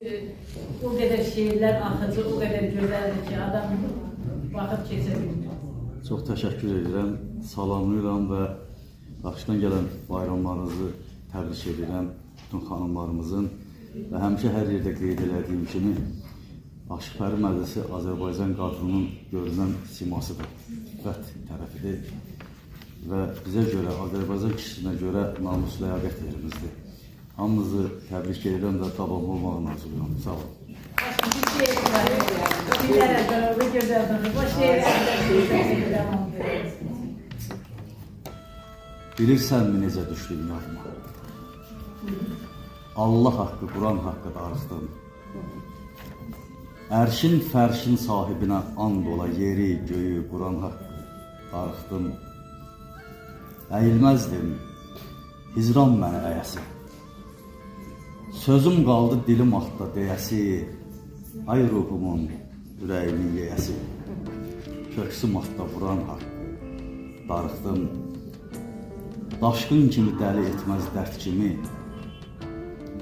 O qədər şeirlər axıcı, o qədər gözəldir ki, adam baxıb keçə bilmir. Çox təşəkkür edirəm, salamlayıram və qarşıdan gələn bayramlarınızı təbrik edirəm bütün xanımlarımızın və həmişə hər yerdə qeyd elədiyim kimi Aşıqpəri Məclisi Azərbaycan qadının görünən simasıdır, iffət tərəfidir və bizə görə, Azərbaycan kişisinə görə namus ləyaqət yerimizdir. Hamınızı təbrik edirəm və davam olmağını arzulayıram. Sağ olun. Edir. Bilirsənmi necə düşdün yadıma? Allah haqqı, Quran haqqı darıxdım. Ərşin fərşin sahibinə and ola yeri, göyü, Quran haqqı darıxdım. Əyilməzdim, hicran mənə əyəsi. Sözüm qaldı dilim axda deyəsi, ay ruhumun ürəyimin yeyəsi. Köksüm axda Quran haqqı darıxdım. Daşqın kimi dəli etməz dərd kimi.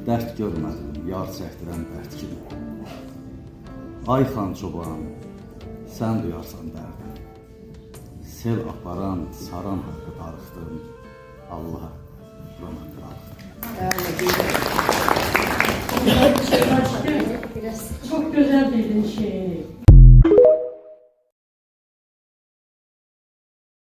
Dərd görmədim, yar çəkdirən dərd kimi. Ay xan çoban, sən duyarsan dərdim Sel aparan, saran haqqı darıxdım. Allah, Quran haqqı because I it in share.